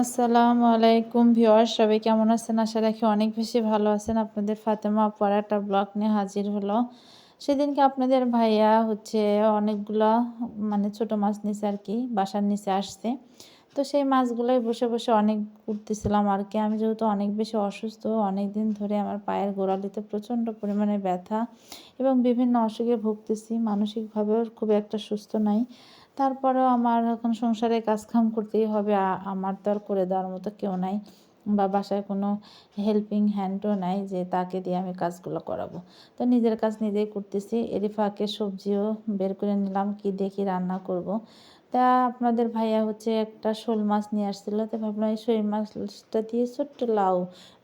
আসসালামু আলাইকুম ভিউয়ার সবাই কেমন আছেন? আশা রাখি অনেক বেশি ভালো আছেন। আপনাদের ফাতেমা আপার একটা ব্লগ নিয়ে হাজির হলো। সেদিনকে আপনাদের ভাইয়া হচ্ছে অনেকগুলো মানে ছোট মাছ নিচে আর কি, বাসার নিচে আসছে। তো সেই মাছগুলোই বসে বসে অনেক উঠতেছিলাম আর কি। আমি যেহেতু অনেক বেশি অসুস্থ অনেক দিন ধরে আমার পায়ের গোড়ালিতে প্রচণ্ড পরিমাণে ব্যথা এবং বিভিন্ন অসুখে ভুগতেছি। মানসিকভাবেও খুব একটা সুস্থ নাই। তারপরেও আমার এখন সংসারে কাজকাম করতেই হবে আমার তো আর করে দেওয়ার মতো কেউ নাই বা বাসায় কোনো হেল্পিং হ্যান্ডও নাই যে তাকে দিয়ে আমি কাজগুলো করাবো তো নিজের কাজ নিজেই করতেছি এরই ফাঁকে সবজিও বের করে নিলাম, কি দেখি রান্না করব। তা আপনাদের ভাইয়া হচ্ছে একটা শোল মাছ নিয়ে আসছিল, তো ভাবলাম এই শোল মাছটা দিয়ে ছোট্ট লাউ,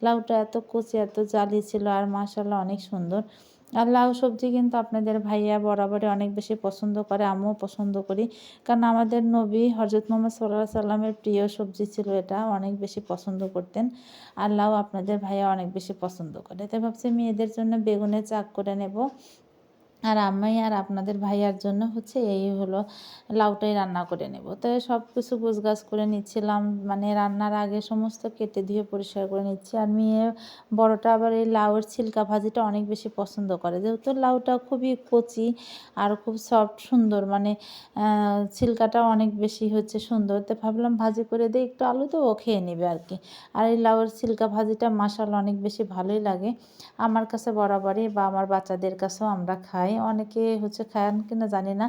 লাউটা এত কচি, এত জালি ছিল আর মাসাল্লাহ অনেক সুন্দর আর লাউ সবজি কিন্তু আপনাদের ভাইয়া বরাবরই অনেক বেশি পছন্দ করে, আমিও পছন্দ করি। কারণ আমাদের নবী হজরত মোহাম্মদ সাল্লাহ সাল্লামের প্রিয় সবজি ছিল এটা, অনেক বেশি পছন্দ করতেন। আর লাউ আপনাদের ভাইয়া অনেক বেশি পছন্দ করে। তাই ভাবছি মেয়েদের জন্য বেগুনে চাক করে নেব। আর আমি আর আপনাদের ভাইয়ার জন্য হচ্ছে এই হলো লাউটাই রান্না করে নেব। তো সব কিছু গোছগাছ করে নিচ্ছিলাম মানে রান্নার আগে সমস্ত কেটে ধুয়ে পরিষ্কার করে নিচ্ছি। আর মেয়ে বড়টা আবার এই লাউয়ের ছিলকা ভাজিটা অনেক বেশি পছন্দ করে। যেহেতু লাউটা খুবই কচি আর খুব সফট সুন্দর মানে ছিলকাটা অনেক বেশি হচ্ছে সুন্দর। তো ভাবলাম ভাজি করে দিই, একটু আলু তো ও খেয়ে নেবে আর কি। আর এই লাউয়ের ছিলকা ভাজিটা মাসাল অনেক বেশি ভালোই লাগে। আমার কাছে বরাবরই বা আমার বাচ্চাদের কাছেও আমরা খাই। খাই অনেকে হচ্ছে খান কিনা জানি না।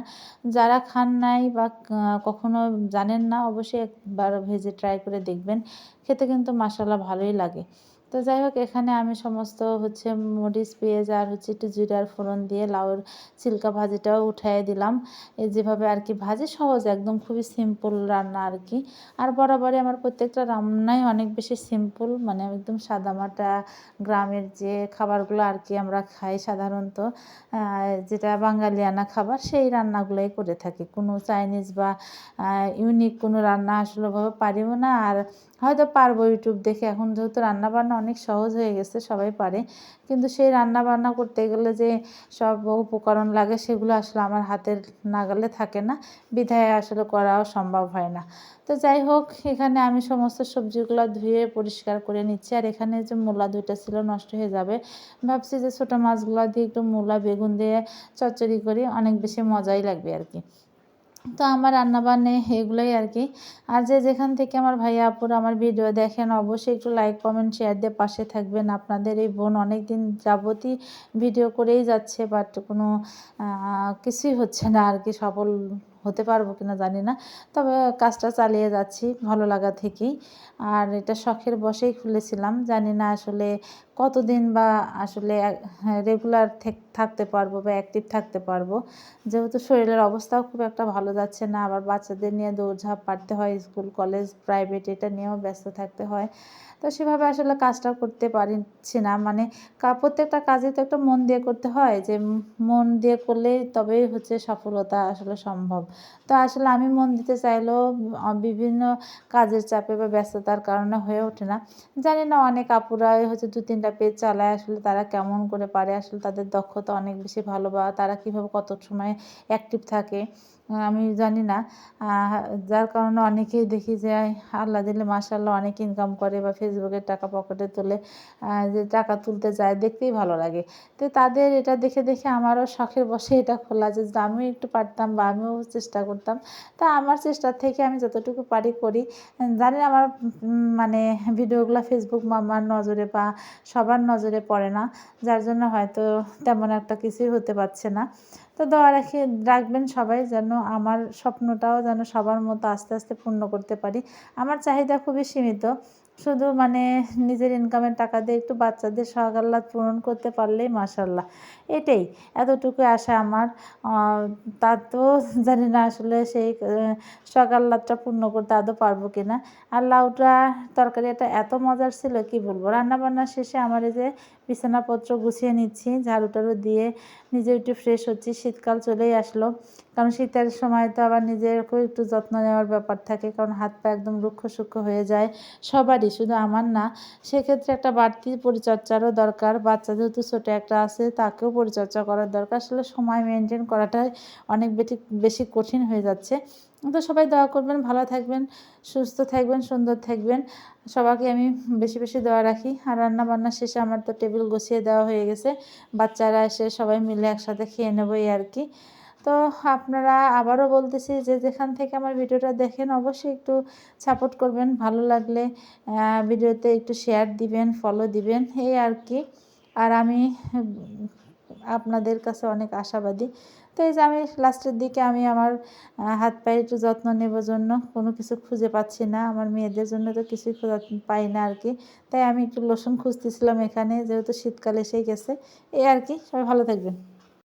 যারা খান নাই বা কখনো জানেন না, অবশ্যই একবার ভেজে ট্রাই করে দেখবেন। খেতে কিন্তু মশলা ভালোই লাগে। তো যাই হোক, এখানে আমি সমস্ত হচ্ছে মরিচ, পেঁয়াজ আর হচ্ছে একটু জিরার ফোড়ন দিয়ে লাউর চিল্কা ভাজিটাও উঠাই দিলাম। যেভাবে আর কি ভাজি সহজ, একদম খুবই সিম্পল রান্না আর কি। আর বরাবরই আমার প্রত্যেকটা রান্নাই অনেক বেশি সিম্পল মানে একদম সাদামাটা গ্রামের যে খাবারগুলো আর কি আমরা খাই সাধারণত যেটা বাঙালিয়ানা খাবার, সেই রান্নাগুলোই করে থাকি। কোনো চাইনিজ বা ইউনিক কোনো রান্না আসলে ভাবে না। আর হয়তো পারব ইউটিউব দেখে। এখন যেহেতু রান্নাবান্না অনেক সহজ হয়ে গেছে, সবাই পারে। কিন্তু সেই রান্না বান্না করতে গেলে যে সব উপকরণ লাগে, সেগুলো আসলে আমার হাতের নাগালে থাকে না। বিধায় আসলে করাও সম্ভব হয় না। তো যাই হোক, এখানে আমি সমস্ত সবজিগুলো ধুয়ে পরিষ্কার করে নিচ্ছি। আর এখানে যে মূলা দুইটা ছিল, নষ্ট হয়ে যাবে। ভাবছি যে ছোটো মাছগুলো দিয়ে একটু মূলা, বেগুন দিয়ে চচ্চড়ি করি। অনেক বেশি মজাই লাগবে আর কি। তো আমার রান্নাবান্নে এগুলোই আর কি। আর যে যেখান থেকে আমার ভাইয়া আপুর আমার ভিডিও দেখেন, অবশ্যই একটু লাইক কমেন্ট শেয়ার দিয়ে পাশে থাকবেন। আপনাদের এই বোন অনেক দিন যাবতই ভিডিও করেই যাচ্ছে বাট কোনো কিছুই হচ্ছে না আর কি। সফল হতে পারব কিনা জানি না। তবে কাজটা চালিয়ে যাচ্ছি, ভালো লাগা থেকেই। আর এটা শখের বসেই খুলেছিলাম। জানি না আসলে কতদিন বা আসলে রেগুলার থাকতে পারব বা অ্যাক্টিভ থাকতে পারব? যেহেতু শরীরের অবস্থাও খুব একটা ভালো যাচ্ছে না, আবার বাচ্চাদের নিয়ে দৌড়ঝাঁপ পারতে হয়, স্কুল কলেজ প্রাইভেট এটা নিয়েও ব্যস্ত থাকতে হয়। তো সেভাবে আসলে কাজটা করতে পারছি না। মানে প্রত্যেকটা কাজে তো একটা মন দিয়ে করতে হয় যে মন দিয়ে করলেই তবেই হচ্ছে সফলতা আসলে সম্ভব। তো আসলে আমি মন দিতে চাইলেও বিভিন্ন কাজের চাপে বা ব্যস্ততার কারণে হয়ে ওঠে না। জানি না, অনেক আপুরাই হচ্ছে দু তিনটা পেজ চালায় আসলে তারা কেমন করে পারে? আসলে তাদের দক্ষতা অনেক বেশি ভালো বা তারা কীভাবে কত সময় অ্যাক্টিভ থাকে? আমি জানি না। যার কারণে অনেকেই দেখি যে আল্লাহ দিলে মাসাল্লাহ অনেক ইনকাম করে বা ফেসবুকের টাকা পকেটে তুলে যে টাকা তুলতে যায়, দেখতেই ভালো লাগে। তো তাদের এটা দেখে দেখে আমারও শখের বসে এটা খোলা যে আমিও একটু পারতাম বা আমিও চেষ্টা করতাম। তা আমার চেষ্টার থেকে আমি যতটুকু পারি করি। জানি আমার মানে ভিডিওগুলো ফেসবুক মামার নজরে বা সবার নজরে পড়ে না, যার জন্য হয়তো তেমন একটা কিছুই হতে পারছে না। তো দোয়া রাখি, রাখবেন সবাই যেন আমার স্বপ্নটাও যেন সবার মতো আস্তে আস্তে পূর্ণ করতে পারি। আমার চাহিদা খুবই সীমিত। শুধু মানে নিজের ইনকামের টাকা দিয়ে একটু বাচ্চাদের আহ্লাদ পূরণ করতে পারলেই মাসাল্লাহ এটাই এতটুকু আশা আমার। তা তো জানি না আসলে সেই শখ পূর্ণ করতে আদৌ পারব কি না আর লাউটা তরকারি এত মজার ছিল, কি বলব? রান্নাবান্না শেষে আমার এই যে বিছানাপত্র গুছিয়ে নিচ্ছি ঝাড়ু টাড়ু দিয়ে নিজে একটু ফ্রেশ হচ্ছি, শীতকাল চলেই আসলো। কারণ শীতের সময় তো আবার নিজেরকেও একটু যত্ন নেওয়ার ব্যাপার থাকে, কারণ হাত পা একদম রুক্ষ সূক্ষ্ম হয়ে যায় সবারই, শুধু আমার না। সেক্ষেত্রে একটা বাড়তি পরিচর্যারও দরকার, বাচ্চা যেহেতু ছোটো একটা আছে, তাকেও পরিচর্যা করার দরকার। আসলে সময় মেনটেন করাটাই অনেক বেশি বেশি কঠিন হয়ে যাচ্ছে। তো সবাই দোয়া করবেন, ভালো থাকবেন, সুস্থ থাকবেন, সুন্দর থাকবেন। সবাইকে আমি বেশি বেশি দোয়া রাখি। আর রান্না বান্না শেষে আমার তো টেবিল গুছিয়ে দেওয়া হয়ে গেছে। বাচ্চারা এসে সবাই মিলে একসাথে খেয়ে নেব এই আর কি। তো আপনারা আবারও বলতেছি যে যেখান থেকে আমার ভিডিওটা দেখেন অবশ্যই একটু সাপোর্ট করবেন। ভালো লাগলে ভিডিওতে একটু শেয়ার দিবেন ফলো দিবেন, এই আর কি। আর আমি, আপনাদের কাছে অনেক আশাবাদী। তো এই যে আমি লাস্টের দিকে আমি আমার হাত পায়ের একটু যত্ন নেবার জন্য। কোনো কিছু খুঁজে পাচ্ছি না। আমার মেয়েদের জন্য তো কিছুই খোঁজা পাই না আর কি। তাই আমি একটু লোশন খুঁজতেছিলাম এখানে, যেহেতু শীতকাল এসেই গেছে। এই আর কি। সবাই ভালো থাকবেন।